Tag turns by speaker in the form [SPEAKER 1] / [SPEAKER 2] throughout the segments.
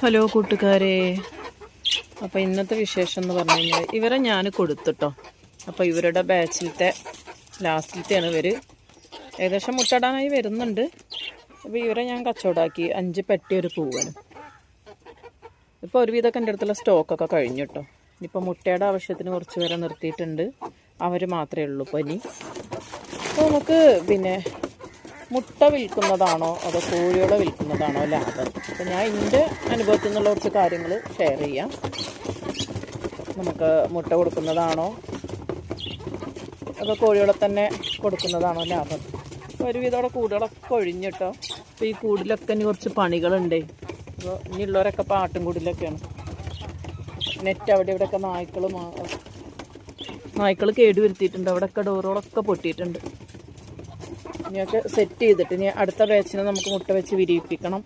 [SPEAKER 1] Hello കൂട്ടുകാരെ. അപ്പോൾ ഇന്നത്തെ വിശേഷം എന്ന് പറഞ്ഞു കഴിഞ്ഞാൽ ഇവരെ ഞാൻ കൊടുത്തുട്ടോ. അപ്പോൾ ഇവരുടെ ബാച്ചിലത്തെ ലാസ്റ്റിലത്തെയാണ് ഇവർ ഏകദേശം മുട്ടടാനായി വരുന്നുണ്ട്. അപ്പോൾ ഇവരെ ഞാൻ കച്ചവടാക്കി. അഞ്ച് പെട്ടി ഒരു പൂവനും. ഇപ്പോൾ ഒരുവിധമൊക്കെ എന്റെ അടുത്തുള്ള സ്റ്റോക്കൊക്കെ കഴിഞ്ഞു കേട്ടോ ഇനിയിപ്പോൾ മുട്ടയുടെ ആവശ്യത്തിന് കുറച്ച് പേരെ നിർത്തിയിട്ടുണ്ട്. അവർ മാത്രമേ ഉള്ളൂ പനി. അപ്പോൾ നമുക്ക് പിന്നെ മുട്ട വിൽക്കുന്നതാണോ അതോ കോഴികളെ വിൽക്കുന്നതാണോ ലാഭം അപ്പം ഞാൻ എന്റെ അനുഭവത്തിൽ നിന്നുള്ള കുറച്ച് കാര്യങ്ങൾ ഷെയർ ചെയ്യാം. നമുക്ക് മുട്ട കൊടുക്കുന്നതാണോ? അതോ കോഴികളെ തന്നെ കൊടുക്കുന്നതാണോ ലാഭം? ഒരു ഒരുവിധം അവിടെ കൂടുകളൊക്കെ ഒഴിഞ്ഞിട്ടോ അപ്പോൾ ഈ കൂടിലൊക്കെ ഇനി കുറച്ച് പണികളുണ്ടേ. അപ്പോൾ ഇനിയുള്ളവരൊക്കെ പാട്ടും കൂടിലൊക്കെയാണ്. നെറ്റ് അവിടെ ഇവിടെയൊക്കെ നായ്ക്കൾ നായ്ക്കൾ കേടുവരുത്തിയിട്ടുണ്ട്. അവിടെയൊക്കെ ഡോറുകളൊക്കെ പൊട്ടിയിട്ടുണ്ട്. ഇനിയൊക്കെ സെറ്റ് ചെയ്തിട്ട് ഇനി അടുത്ത ബാച്ചിനെ നമുക്ക് മുട്ട വെച്ച് വിരിയിപ്പിക്കണം.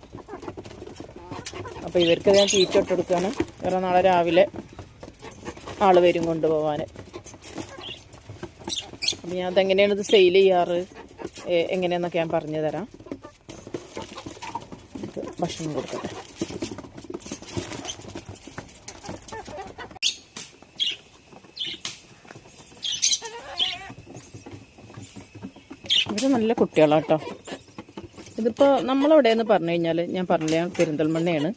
[SPEAKER 1] അപ്പോൾ ഇവർക്ക് ഞാൻ തീറ്റ ഇട്ടെടുക്കുകയാണ് വേറെ നാളെ രാവിലെ ആൾ വരും കൊണ്ടുപോകാൻ അപ്പം ഞാൻ അതെങ്ങനെയാണ് ഇത് സെയിൽ ചെയ്യാറ്? എങ്ങനെയെന്നൊക്കെ ഞാൻ പറഞ്ഞു തരാം ഭക്ഷണം കൊടുക്കട്ടെ. ഇവർ നല്ല കുട്ടികളാണ് കേട്ടോ ഇതിപ്പോൾ നമ്മളെവിടെയെന്ന് പറഞ്ഞു കഴിഞ്ഞാൽ ഞാൻ പറഞ്ഞില്ല പെരിന്തൽമണ്ണയാണ്.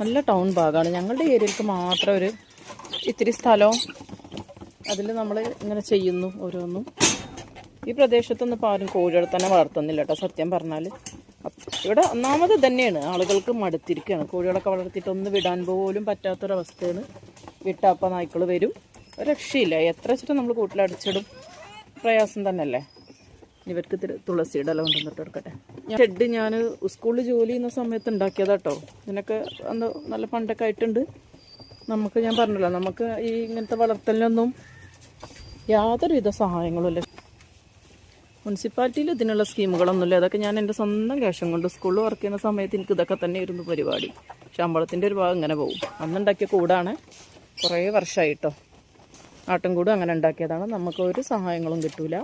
[SPEAKER 1] നല്ല ടൗൺ ഭാഗമാണ് ഞങ്ങളുടെ ഏരിയയിലേക്ക് മാത്രം ഒരു ഇത്തിരി സ്ഥലവും അതിൽ നമ്മൾ ഇങ്ങനെ ചെയ്യുന്നു ഓരോന്നും. ഈ പ്രദേശത്തൊന്നും ഇപ്പോൾ ആരും കോഴികളെ തന്നെ വളർത്തുന്നില്ല കേട്ടോ സത്യം പറഞ്ഞാൽ ഇവിടെ ഒന്നാമത് തന്നെയാണ് ആളുകൾക്ക് മടുത്തിരിക്കുകയാണ് കോഴികളൊക്കെ വളർത്തിയിട്ട് ഒന്ന് വിടാൻ പോലും പറ്റാത്തൊരവസ്ഥയാണ്. വിട്ടാപ്പ നായ്ക്കൾ വരും. രക്ഷയില്ല. എത്ര വെച്ചിട്ട് നമ്മൾ കൂട്ടിലടിച്ചിടും. പ്രയാസം തന്നെയല്ലേ? ഇവർക്ക് ഇത്തിരി തുളസിയുടെ ഇല കൊണ്ടുവന്നിട്ട് കൊടുക്കട്ടെ. ഷെഡ് ഞാൻ സ്കൂളിൽ ജോലി ചെയ്യുന്ന സമയത്ത് ഉണ്ടാക്കിയതാട്ടോ ഇതിനൊക്കെ അന്ന് നല്ല പണ്ടൊക്കെ ആയിട്ടുണ്ട്. നമുക്ക് ഞാൻ പറഞ്ഞല്ലോ നമുക്ക് ഈ ഇങ്ങനത്തെ വളർത്തലിനൊന്നും യാതൊരുവിധ സഹായങ്ങളും ഇല്ല. മുനിസിപ്പാലിറ്റിയിൽ ഇതിനുള്ള സ്കീമുകളൊന്നുമില്ല. അതൊക്കെ ഞാൻ എന്റെ സ്വന്തം ക്യാഷം കൊണ്ട് സ്കൂളിൽ വർക്ക് ചെയ്യുന്ന സമയത്ത് എനിക്ക് ഇതൊക്കെ തന്നെ ഇരുന്നു പരിപാടി. ശമ്പളത്തിന്റെ ഒരു ഭാഗം ഇങ്ങനെ പോകും. അന്നുണ്ടാക്കിയ കൂടാണ് കുറേ വർഷമായിട്ടോ ആട്ടുംകൂടും അങ്ങനെ ഉണ്ടാക്കിയതാണ്. നമുക്ക് ഒരു സഹായങ്ങളും കിട്ടൂല.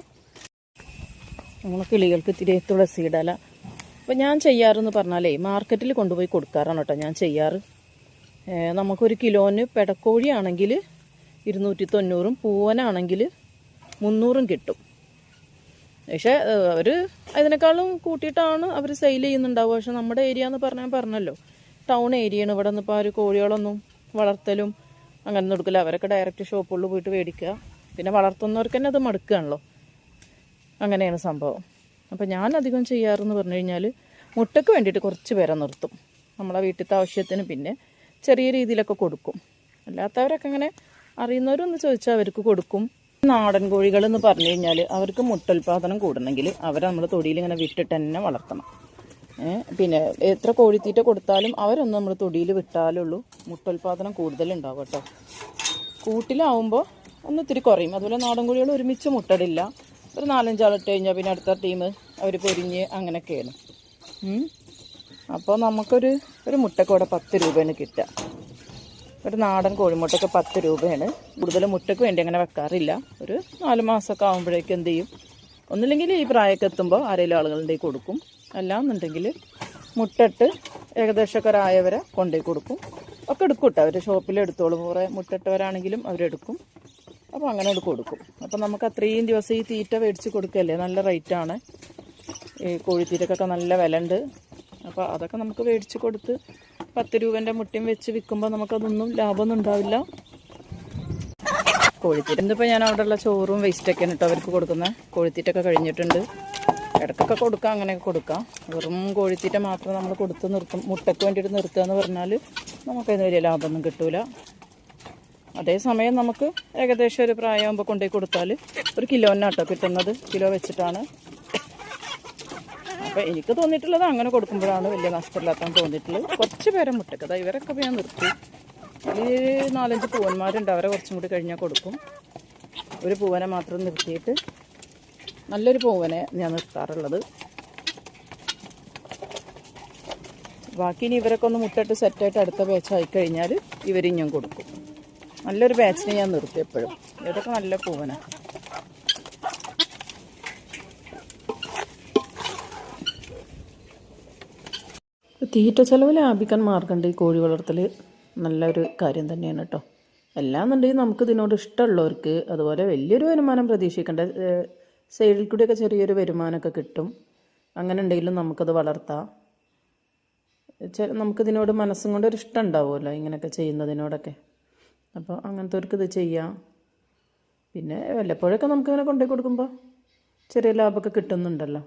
[SPEAKER 1] നമ്മളെ കിളികൾക്ക് ഇത്തിരി ഇടല. അപ്പോൾ ഞാൻ ചെയ്യാറെന്ന് പറഞ്ഞാലേ മാർക്കറ്റിൽ കൊണ്ടുപോയി കൊടുക്കാറാണ് കേട്ടോ ഞാൻ ചെയ്യാറ്. നമുക്കൊരു കിലോന് പെടക്കോഴിയാണെങ്കിൽ ഇരുന്നൂറ്റി തൊണ്ണൂറും പൂവനാണെങ്കിൽ മുന്നൂറും കിട്ടും. പക്ഷേ അവർ അതിനേക്കാളും കൂട്ടിയിട്ടാണ് അവർ സെയിൽ ചെയ്യുന്നുണ്ടാവുക. പക്ഷെ നമ്മുടെ ഏരിയ എന്ന് പറഞ്ഞാൽ പറഞ്ഞല്ലോ ടൗൺ ഏരിയയാണ് ഇവിടെ നിന്ന് ഇപ്പോൾ ആ ഒരു കോഴികളൊന്നും വളർത്തലും അങ്ങനെ കൊടുക്കില്ല അവരൊക്കെ ഡയറക്റ്റ് ഷോപ്പുകളിൽ പോയിട്ട് മേടിക്കുക. പിന്നെ വളർത്തുന്നവർക്ക് തന്നെ അത് മടുക്കുകയാണല്ലോ അങ്ങനെയാണ് സംഭവം. അപ്പോൾ ഞാൻ അധികം ചെയ്യാറെന്ന് പറഞ്ഞു കഴിഞ്ഞാൽ മുട്ടയ്ക്ക് വേണ്ടിയിട്ട് കുറച്ച് പേരെ നിർത്തും. നമ്മളെ വീട്ടിലത്തെ ആവശ്യത്തിന് പിന്നെ ചെറിയ രീതിയിലൊക്കെ കൊടുക്കും. അല്ലാത്തവരൊക്കെ അങ്ങനെ അറിയുന്നവരൊന്ന് ചോദിച്ചാൽ അവർക്ക് കൊടുക്കും. നാടൻ കോഴികളെന്ന് പറഞ്ഞു കഴിഞ്ഞാൽ അവർക്ക് മുട്ടുൽപാദനം കൂടണമെങ്കിൽ അവരെ നമ്മൾ തൊടിയിൽ ഇങ്ങനെ വിട്ടിട്ട് തന്നെ വളർത്തണം. പിന്നെ എത്ര കോഴിത്തീറ്റ കൊടുത്താലും അവരൊന്നും നമ്മൾ തൊടിയിൽ വിട്ടാലുള്ളൂ. മുട്ടുൽപാദനം കൂടുതലുണ്ടാവും കേട്ടോ. കൂട്ടിലാവുമ്പോൾ ഒന്ന് ഇത്തിരി കുറയും. അതുപോലെ നാടൻ കോഴികൾ ഒരുമിച്ച് മുട്ടടില്ല. ഒരു നാലഞ്ചാളിട്ട് കഴിഞ്ഞാൽ പിന്നെ അടുത്ത ടീം അവർ പൊരിഞ്ഞ് അങ്ങനെയൊക്കെയാണ്. അപ്പോൾ നമുക്കൊരു ഒരു മുട്ടയ്ക്ക് ഇവിടെ പത്ത് രൂപയാണ് കിട്ടുക ഒരു നാടൻ കോഴിമുട്ടയ്ക്ക് പത്ത് രൂപയാണ് കൂടുതൽ മുട്ടയ്ക്ക് വേണ്ടി അങ്ങനെ വെക്കാറില്ല. ഒരു നാല് മാസമൊക്കെ ആകുമ്പോഴേക്കും എന്ത് ചെയ്യും? ഒന്നില്ലെങ്കിൽ ഈ പ്രായമൊക്കെ എത്തുമ്പോൾ ആരെങ്കിലും ആളുകളുടെ കൊടുക്കും. അല്ലാന്നുണ്ടെങ്കിൽ മുട്ടിട്ട് ഏകദേശമൊക്കെ ഒരായവരെ കൊണ്ടുപോയി കൊടുക്കും. ഒക്കെ എടുക്കും കേട്ടോ. അവർ ഷോപ്പിൽ എടുത്തോളും. കുറേ മുട്ടിട്ടവരാണെങ്കിലും അവരെടുക്കും അപ്പോൾ അങ്ങനെ അത് കൊടുക്കും. അപ്പോൾ നമുക്ക് അത്രയും ദിവസം ഈ തീറ്റ മേടിച്ച് കൊടുക്കല്ലേ? നല്ല റേറ്റാണ് ഈ കോഴിത്തീറ്റക്കൊക്കെ നല്ല വില ഉണ്ട് അപ്പോൾ അതൊക്കെ നമുക്ക് മേടിച്ച് കൊടുത്ത് പത്ത് രൂപേന്റെ മുട്ടയും വെച്ച് വിൽക്കുമ്പോൾ നമുക്കതൊന്നും ലാഭമൊന്നും ഉണ്ടാവില്ല. കോഴിത്തീറ്റ. ഇന്നിപ്പോൾ ഞാൻ അവിടെയുള്ള ചോറും വേസ്റ്റൊക്കെയാണ് കേട്ടോ അവർക്ക് കൊടുക്കുന്നത്. കോഴിത്തീറ്റൊക്കെ കഴിഞ്ഞിട്ടുണ്ട്. ഇടയ്ക്കൊക്കെ കൊടുക്കാം അങ്ങനെയൊക്കെ കൊടുക്കാം. വെറും കോഴിത്തീറ്റ മാത്രം നമ്മൾ കൊടുത്ത് നിർത്തും. മുട്ടയ്ക്ക് വേണ്ടിയിട്ട് നിർത്തുക എന്ന് പറഞ്ഞാൽ നമുക്കതിന് വലിയ ലാഭമൊന്നും കിട്ടൂല. അതേസമയം നമുക്ക് ഏകദേശം ഒരു പ്രായമാകുമ്പോൾ കൊണ്ടുപോയി കൊടുത്താൽ ഒരു കിലോനാട്ടോ കിട്ടുന്നത്. കിലോ വെച്ചിട്ടാണ്. അപ്പോൾ എനിക്ക് തോന്നിയിട്ടുള്ളത് അങ്ങനെ കൊടുക്കുമ്പോഴാണ് വലിയ നഷ്ടമില്ലാത്തതെന്ന് തോന്നിയിട്ടുള്ളത്. കുറച്ച് പേരെ മുട്ടക്കത ഇവരൊക്കെ ഞാൻ നിർത്തി. ഈ നാലഞ്ച് പൂവന്മാരുണ്ട്. അവരെ കുറച്ചും കൂടി കഴിഞ്ഞാൽ കൊടുക്കും. ഒരു പൂവനെ മാത്രം നിർത്തിയിട്ട് നല്ലൊരു പൂവനെ ഞാൻ നിർത്താറുള്ളത്. ബാക്കി ഇനി ഇവരൊക്കെ ഒന്ന് മുട്ടയിട്ട് സെറ്റായിട്ട് അടുത്ത ബാച്ച് ആയി കഴിഞ്ഞാൽ ഇവരും ഞാൻ കൊടുക്കും. നല്ലൊരു ബാച്ചിനെ ഞാൻ നിർത്തി എപ്പോഴും. ഇതൊക്കെ നല്ല പൂവനാണ് തീറ്റ ചെലവ് ലാഭിക്കാൻ മാർഗമുണ്ട് ഈ കോഴി വളർത്തൽ നല്ലൊരു കാര്യം തന്നെയാണ് കേട്ടോ എല്ലാന്നുണ്ടെങ്കിൽ നമുക്ക് ഇതിനോട് ഇഷ്ടമുള്ളവർക്ക് അതുപോലെ വലിയൊരു വരുമാനം പ്രതീക്ഷിക്കേണ്ട സൈഡിൽ കൂടിയൊക്കെ ചെറിയൊരു വരുമാനമൊക്കെ കിട്ടും. അങ്ങനെ ഉണ്ടെങ്കിലും നമുക്കത് വളർത്താം. നമുക്കിതിനോട് മനസ്സും കൊണ്ട് ഒരു ഇഷ്ടം ഉണ്ടാവുമല്ലോ ഇങ്ങനെയൊക്കെ ചെയ്യുന്നതിനോടൊക്കെ. അപ്പോൾ അങ്ങനത്തെവർക്ക് ഇത് ചെയ്യാം. പിന്നെ വല്ലപ്പോഴൊക്കെ നമുക്കിങ്ങനെ കൊണ്ടുപോയി കൊടുക്കുമ്പോൾ ചെറിയ ലാഭമൊക്കെ കിട്ടുന്നുണ്ടല്ലോ.